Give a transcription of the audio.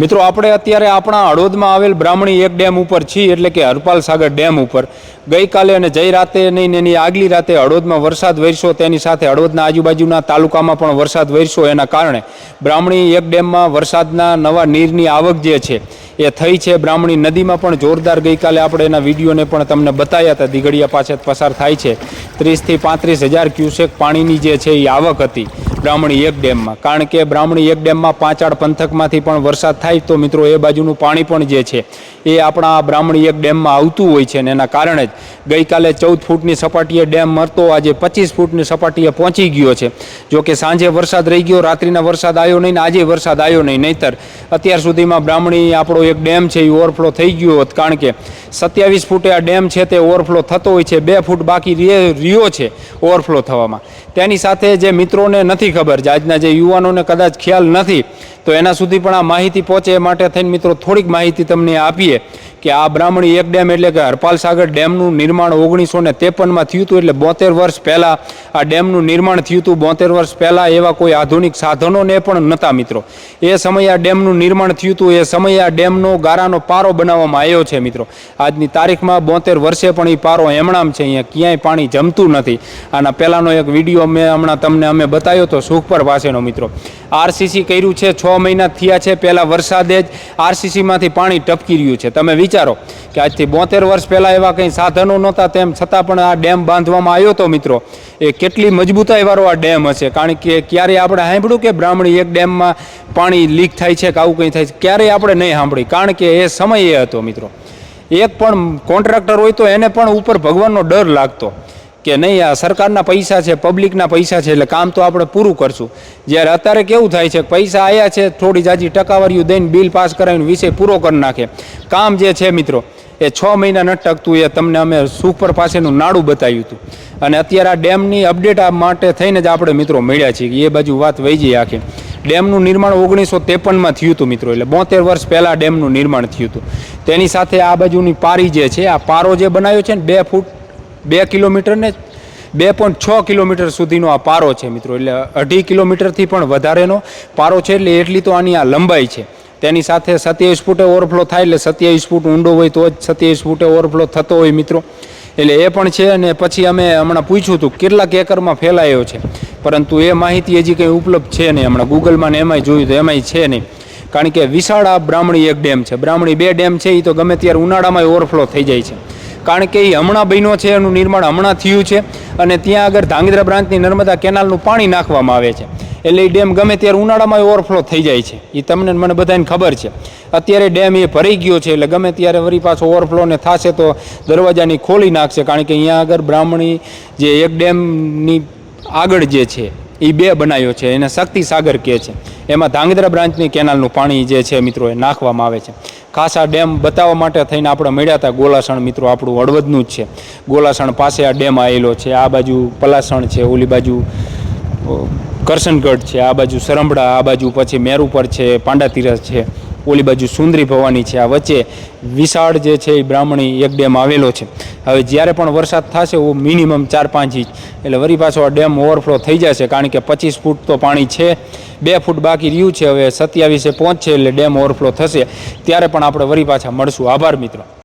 મિત્રો, આપણે અત્યારે આપણા હળવદમાં આવેલ બ્રાહ્મણી એક ડેમ ઉપર છીએ, એટલે કે હરપાલ સાગર ડેમ ઉપર. ગઈકાલે અને જઈ રાતે નહીં, એની આગલી રાતે હળોદમાં વરસાદ વરસ્યો, તેની સાથે હળોદના આજુબાજુના તાલુકામાં પણ વરસાદ વરસ્યો, એના કારણે બ્રાહ્મણી એક ડેમમાં વરસાદના નવા નીરની આવક જે છે, એ થઈ છે. બ્રાહ્મણી નદીમાં પણ જોરદાર ગઈકાલે આપણે એના વિડીયોને પણ તમને બતાવ્યા હતા દીઘડિયા પાછળ પસાર થાય છે. ત્રીસથી પાંત્રીસ હજાર ક્યુસેક પાણીની જે છે, એ આવક હતી. બ્રાહ્મણી એક ડેમમાં. કારણ કે બ્રાહ્મણી એક ડેમમાં પાંચાળ પંથકમાંથી પણ વરસાદ થાય તો મિત્રો એ બાજુનું પાણી પણ જે છે એ આપણા બ્રાહ્મણી એક ડેમમાં આવતું હોય છે ને એના કારણે જ ગઈકાલે ચૌદ ફૂટની સપાટીએ ડેમ મરતો આજે પચીસ ફૂટની સપાટીએ પહોંચી ગયો છે. જો કે સાંજે વરસાદ રહી ગયો, રાત્રિના વરસાદ આવ્યો નહીં ને આજે વરસાદ આવ્યો નહીં. નહીતર અત્યાર સુધીમાં બ્રાહ્મણી આપણો એક ડેમ છે, એ ઓવરફ્લો થઈ ગયો હોત. કારણ કે સત્યાવીસ ફૂટે આ ડેમ છે તે ઓવરફ્લો થતો હોય છે, બે ફૂટ બાકી રે- રહ્યો છે ઓવરફ્લો થવામાં. તેની સાથે જે મિત્રોને નથી ખબર છે. આજના જે યુવાનોને કદાચ ખ્યાલ નથી, તો એના સુધી પણ આ માહિતી પહોંચે એ માટે થઈને મિત્રો થોડીક માહિતી તમને આપીએ. કે આ બ્રાહ્મણી એક ડેમ એટલે કે હરપાલ સાગર ડેમનું નિર્માણ ઓગણીસો ને ત્રેપનમાં થયું હતું એટલે બોતેર વર્ષ પહેલાં આ ડેમનું નિર્માણ થયું હતું. બોતેર વર્ષ પહેલાં એવા કોઈ આધુનિક સાધનોને પણ નહોતા મિત્રો. એ સમયે આ ડેમનું નિર્માણ થયું હતું. એ સમયે આ ડેમનો ગારાનો પારો બનાવવામાં આવ્યો છે મિત્રો. આજની તારીખમાં બોતેર વર્ષે પણ એ પારો એમણામ છે. અહીંયા ક્યાંય પાણી જમતું નથી. આના પહેલાંનો એક વીડિયો મેં હમણાં તમને અમે બતાવ્યો હતો સુખપર પાસેનો મિત્રો. આરસીસી કર્યું છે. છ મહિના થયા છે. પહેલાં વરસાદે જ આરસીસીમાંથી પાણી ટપકી રહ્યું છે. તમે વિચારો કે આજથી બોતેર વર્ષ પહેલાં એવા કંઈ સાધનો નહોતા, તેમ છતાં પણ આ ડેમ બાંધવામાં આવ્યો હતો મિત્રો, એ કેટલી મજબૂતાઈવાળો આ ડેમ હશે. કારણ કે ક્યારેય આપણે સાંભળ્યું કે બ્રાહ્મણી એક ડેમમાં પાણી લીક થાય છે કે આવું કંઈ થાય છે? ક્યારેય આપણે નહીં સાંભળી કારણ કે એ સમય એ હતો મિત્રો. એક પણ કોન્ટ્રાક્ટર હોય તો એને પણ ઉપર ભગવાનનો ડર લાગતો. કે નહીં, આ સરકારના પૈસા છે પબ્લિકના પૈસા છે, એટલે કામ તો આપણે પૂરું કરશું. જ્યારે અત્યારે કેવું થાય છે પૈસા આવ્યા છે, થોડી જાજી ટકાવારીઓ દઈને બિલ પાસ કરાવીને વિષય પૂરો કરી નાખે. કામ જે છે મિત્રો, એ છ મહિના ન ટકતું, એ તમને અમે સુપર પાસેનું નાડું બતાવ્યું હતું. અને અત્યારે આ ડેમની અપડેટ આ માટે થઈને જ આપણે મિત્રો મળ્યા છીએ એ બાજુ વાત વહી જઈ આખી. ડેમનું નિર્માણ ઓગણીસો ત્રેપનમાં થયું હતું મિત્રો, એટલે બોતેર વર્ષ પહેલાં ડેમનું નિર્માણ થયું હતું. તેની સાથે આ બાજુની પારી જે છે, આ પારો જે બનાવ્યો છે ને, બે ફૂટ બે કિલોમીટરને બે પોઈન્ટ છ કિલોમીટર સુધીનો આ પારો છે મિત્રો. એટલે અઢી કિલોમીટરથી પણ વધારેનો પારો છે, એટલે એટલી તો આની આ લંબાઈ છે. તેની સાથે સત્યાવીસ ફૂટે ઓવરફ્લો થાય, એટલે સત્યાવીસ ફૂટ ઊંડો હોય તો જ સત્યાવીસ ફૂટે ઓવરફ્લો થતો હોય મિત્રો. એટલે એ પણ છે, અને પછી અમે હમણાં પૂછ્યું હતું, કેટલાક એકરમાં ફેલાયો છે? પરંતુ એ માહિતી હજી કંઈ ઉપલબ્ધ છે નહીં. હમણાં ગૂગલમાં ને એમાંય જોયું તો એમાંય છે નહીં. કારણ કે વિશાળ આ બ્રાહ્મણી એક ડેમ છે. બ્રાહ્મણી બે ડેમ છે એ તો ગમે ત્યારે ઉનાળામાં ઓવરફ્લો થઈ જાય છે. કારણ કે એ હમણાં બન્યો છે, એનું નિર્માણ હમણાં થયું છે અને ત્યાં આગળ ધાંગધ્રા બ્રાન્ચની નર્મદા કેનાલનું પાણી નાખવામાં આવે છે. એટલે એ ડેમ ગમે ત્યારે ઉનાળામાં ઓવરફ્લો થઈ જાય છે. એ તમને મને બધાને ખબર છે. અત્યારે ડેમ એ ભરાઈ ગયો છે, એટલે ગમે ત્યારે વરી પાછો ઓવરફ્લો ને થશે તો દરવાજાની ખોલી નાખશે. કારણ કે અહીંયા આગળ બ્રાહ્મણી જે એક ડેમની આગળ જે છે એ બે બનાવ્યો છે. એને શક્તિ સાગર કહે છે. એમાં ધાંગધ્રા બ્રાન્ચની કેનાલનું પાણી જે છે મિત્રો એ નાખવામાં આવે છે. ખાસ ડેમ બતાવવા માટે થઈને આપણે મળ્યા હતા. ગોલાસણ મિત્રો, આપણું હળવદનું જ છે. ગોલાસણ પાસે આ ડેમ આવેલો છે. આ બાજુ પલાસણ છે, ઓલી બાજુ કરશનગઢ છે, આ બાજુ સરંભડા, આ બાજુ પછી મેરુપર છે પાંડાતીરસ છે. ઓલી બાજુ સુંદરી ભવાની છે. આ વચ્ચે વિશાળ જે છે એ બ્રાહ્મણી એક ડેમ આવેલો છે. હવે જ્યારે પણ વરસાદ થશે એ મિનિમમ ચાર પાંચ ઇંચ. એટલે વરી પાછો આ ડેમ ઓવરફ્લો થઈ જશે, કારણ કે પચીસ ફૂટ તો પાણી છે. બે ફૂટ બાકી રહ્યું છે, હવે સત્યાવીસે પહોંચશે એટલે ડેમ ઓવરફ્લો થશે. ત્યારે પણ આપણે વરી પાછા મળશું. આભાર મિત્રો.